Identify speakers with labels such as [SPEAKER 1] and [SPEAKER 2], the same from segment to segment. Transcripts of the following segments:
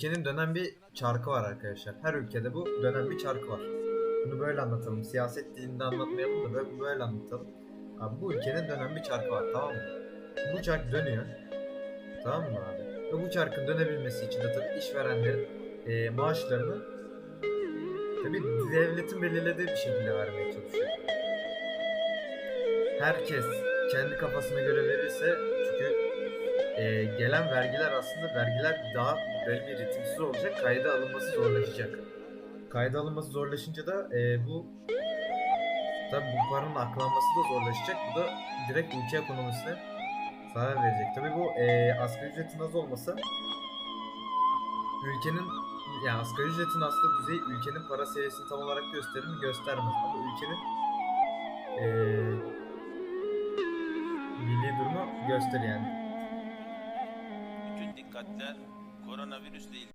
[SPEAKER 1] ülkenin dönen bir çarkı var arkadaşlar. Her ülkede bu dönen bir çarkı var. Bunu böyle anlatalım. Siyaset dilinde anlatmayalım da böyle, böyle anlatalım. Abi bu ülkenin dönen bir çarkı var tamam mı? Bu çark dönüyor. Tamam mı abi? Ve bu çarkın dönebilmesi için de tabii işverenlerin eee, maaşlarını tabii devletin belirlediği bir şekilde vermeye çalışıyor. Herkes kendi kafasına göre verirse çünkü eee, gelen vergiler aslında vergiler daha bir ritimsiz olacak. Kayda alınması zorlaşacak. Kayda alınması zorlaşınca da eee, bu tabii bu paranın aklanması da zorlaşacak. Bu da direkt ülke ekonomisine zarar verecek. Tabii bu eee asgari ücretin az olması ülkenin yani asgari ücretin aslında düzeyi ülkenin para seviyesini tam olarak gösterir mi göstermez ama ülkenin eee milli durumu gösterir yani.
[SPEAKER 2] Bütün dikkatler koronavirüsle ilgili.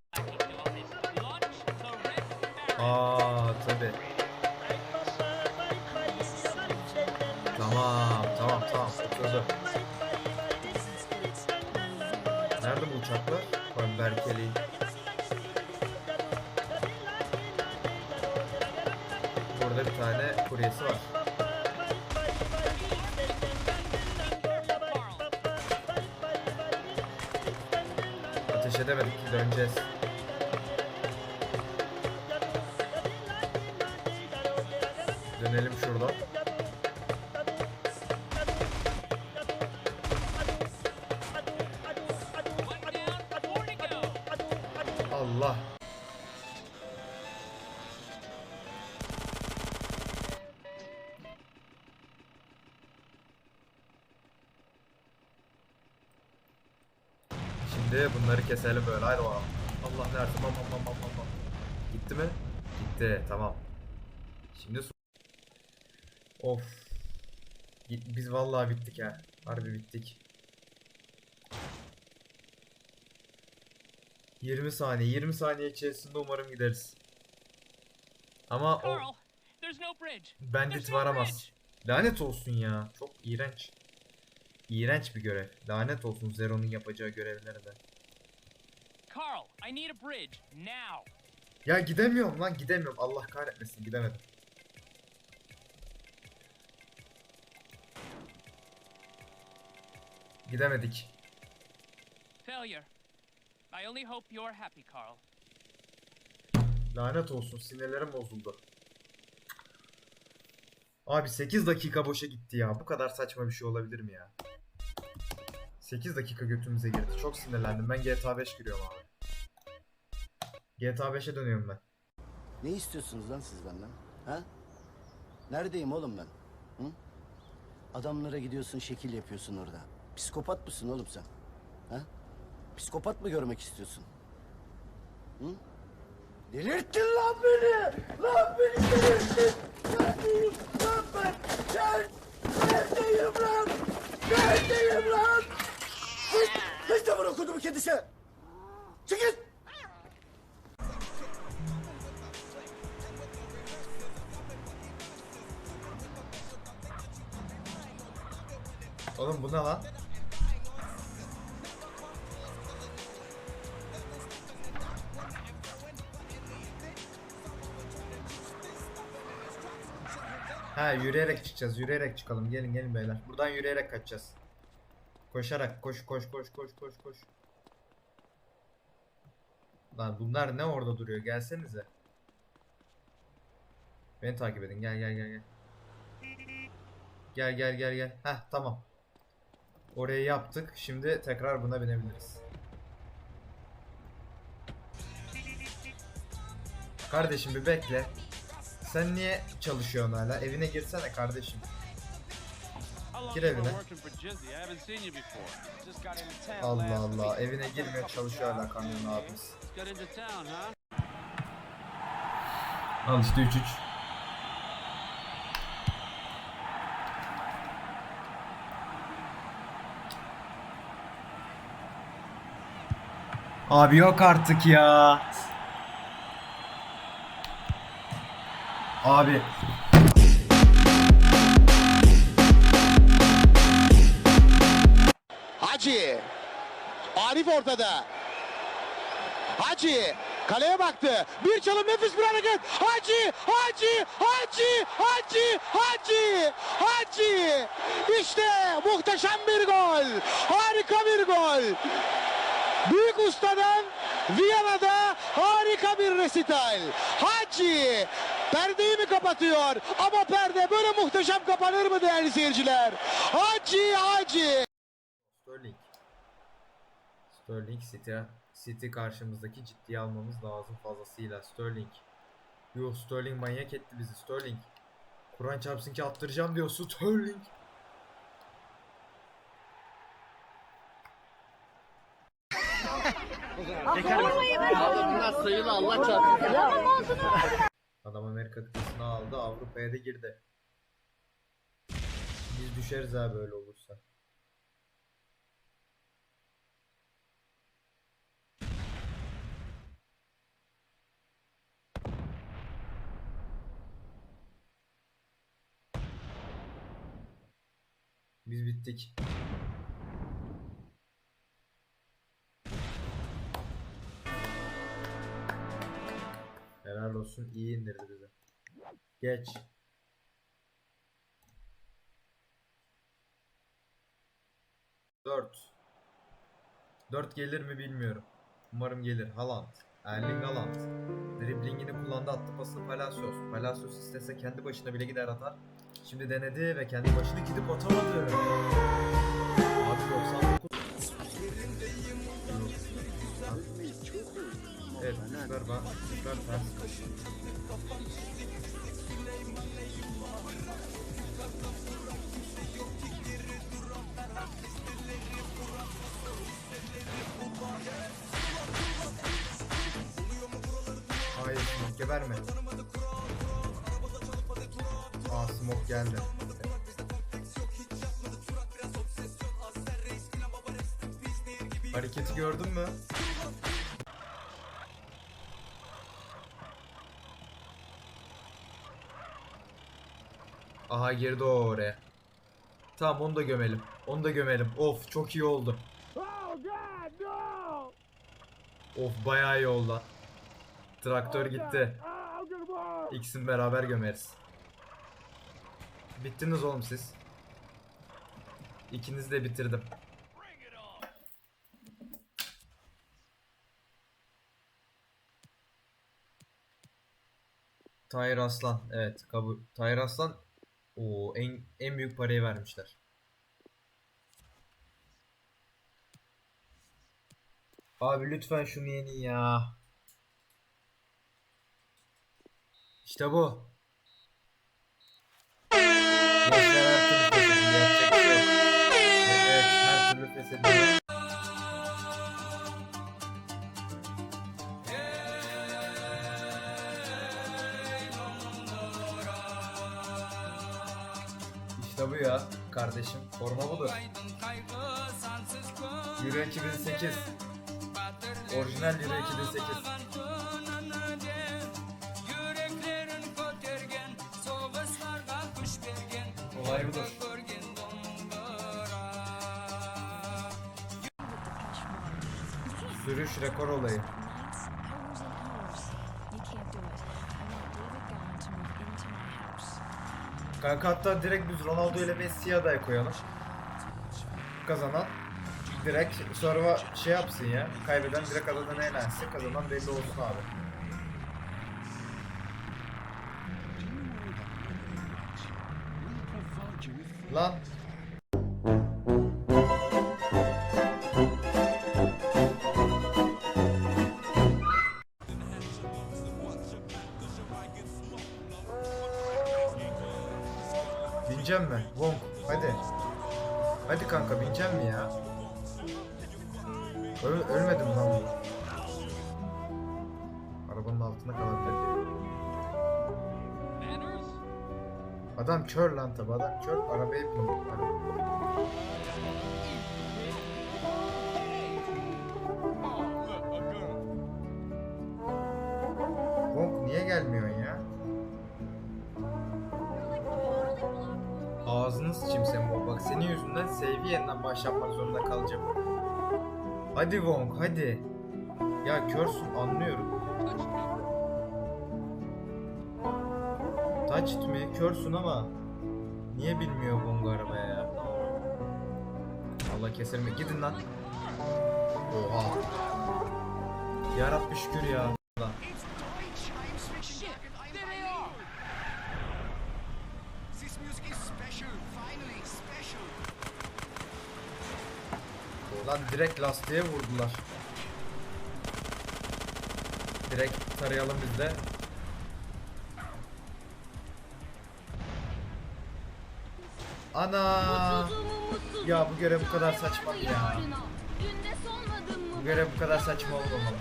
[SPEAKER 1] Aa tabi. Tamam tamam tamam oturdu. Nerede bu uçaklar? Ben Berkeli. Burada bir tane kuryesi var. Ateş edemedik ki döneceğiz. Dönelim şuradan. Şimdi bunları keselim böyle. Haydi bakalım. Allah nerede? Bam bam bam bam bam. Gitti mi? Gitti. Tamam. Şimdi su- Of. Biz vallahi bittik ha. Harbi bittik. 20 saniye. 20 saniye içerisinde umarım gideriz. Ama o
[SPEAKER 3] no
[SPEAKER 1] varamaz. Lanet olsun ya. Çok iğrenç. İğrenç bir görev. Lanet olsun Zero'nun yapacağı görevlere de.
[SPEAKER 3] Carl, I need a bridge now.
[SPEAKER 1] Ya gidemiyorum lan gidemiyorum. Allah kahretmesin gidemedim. Gidemedik.
[SPEAKER 3] Failure. I only hope you're happy, Carl.
[SPEAKER 1] Lanet olsun sinirlerim bozuldu. Abi 8 dakika boşa gitti ya. Bu kadar saçma bir şey olabilir mi ya? 8 dakika götümüze girdi. Çok sinirlendim. Ben GTA 5 giriyorum abi. GTA 5'e dönüyorum ben.
[SPEAKER 4] Ne istiyorsunuz lan siz benden? Ha? Neredeyim oğlum ben? Hı? Adamlara gidiyorsun şekil yapıyorsun orada. Psikopat mısın oğlum sen? Ha? Psikopat mı görmek istiyorsun? Hı? Delirttin lan beni! Lan beni delirttin! Neredeyim lan ben? Gel! Neredeyim lan? Neredeyim lan? Hiç, hiç de bunu okudum kedisi! Çıkın!
[SPEAKER 1] Oğlum bu ne lan? Ha yürüyerek çıkacağız. Yürüyerek çıkalım. Gelin gelin beyler. Buradan yürüyerek kaçacağız. Koşarak koş koş koş koş koş koş. Lan bunlar ne orada duruyor? Gelsenize. Beni takip edin. Gel gel gel gel. Gel gel gel gel. Heh tamam. Orayı yaptık. Şimdi tekrar buna binebiliriz. Kardeşim bir bekle. Sen niye çalışıyorsun hala? Evine girsene kardeşim. Gir evine. Allah Allah. Evine girmiyor çalışıyor hala kamyon abimiz. Al işte 3-3. Abi yok artık ya. Abi.
[SPEAKER 5] Hacı. Arif ortada. Hacı kaleye baktı. Bir çalım nefis bir hareket. Hacı, Hacı, Hacı, Hacı, Hacı, Hacı. İşte muhteşem bir gol. Harika bir gol. Büyük ustadan Viyana'da harika bir resital. Hacı perdeyi mi kapatıyor? Ama perde böyle muhteşem kapanır mı değerli seyirciler? Hacı, Hacı.
[SPEAKER 1] Sterling. City, City karşımızdaki ciddiye almamız lazım fazlasıyla. Sterling. Yuh Sterling manyak etti bizi Sterling. Kur'an çarpsın ki attıracağım diyor Sterling. Adam Amerika kıtasını aldı Avrupa'ya da girdi. Biz düşeriz abi böyle olursa. Biz bittik. Helal olsun iyi indirdi bizi. Geç. Dört. Dört gelir mi bilmiyorum. Umarım gelir. Haaland. Erling Haaland. Driblingini kullandı attı pasını Palacios. Palacios istese kendi başına bile gider atar. Şimdi denedi ve kendi başına gidip atamadı. Abi 99. Evet, süper bak. Hayır, geberme. Smoke geldi. Hareketi gördün mü? Aha girdi o oraya. Tamam onu da gömelim. Onu da gömelim. Of çok iyi oldu. Of bayağı iyi oldu. Traktör gitti. İkisini beraber gömeriz. Bittiniz oğlum siz. İkinizi de bitirdim. Tahir Aslan. Evet kabul. Tahir Aslan o en en büyük parayı vermişler. Abi lütfen şunu yeni ya. İşte bu. İşte bu ya kardeşim. Forma budur. Euro 2008. Orijinal Euro 2008. Sürüş rekor olayı. Kanka hatta direkt biz Ronaldo ile Messi'yi aday koyalım. Kazanan direkt sonra şey yapsın ya. Kaybeden direkt adadan eğlensin. Kazanan belli olsun abi. Lan Bineceğim mi? Wong hadi. Hadi kanka bineceğim mi ya? Öl ölmedim lan bu. Arabanın altında kalabilir. Adam kör lan tabi adam kör arabaya bindi. Hadi. Yüzünden save yeniden başlatmak zorunda kalacağım. Hadi Wong hadi. Ya körsün anlıyorum. Touched mi? Körsün ama niye bilmiyor Bongo arabaya ya? Allah keserim. Gidin lan. Oha. Ya Rabbi şükür ya. Lan direkt lastiğe vurdular. Direkt tarayalım biz de. Ana! Ya bu görev bu kadar saçma ya. Bu görev bu kadar saçma olmamalı.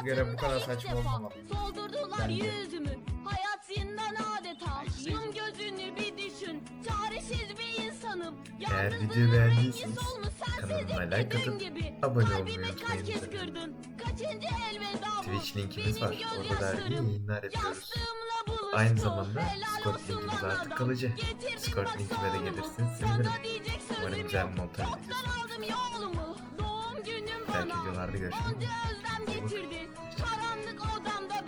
[SPEAKER 1] Bu görev bu kadar saçma olmamalı. Bence. Eğer videoyu beğendiyseniz kanalıma like atıp abone olmayı unutmayın Twitch linkimiz var. Orada
[SPEAKER 6] gözyaşlarım.
[SPEAKER 1] yayınlar yapıyoruz. Aynı zamanda Discord linkimiz artık kalıcı. Discord linkime de gelirsiniz sevinirim. Umarım güzel bir montaj videosu. Belki videolarda görüşmek
[SPEAKER 6] getirdi. Karanlık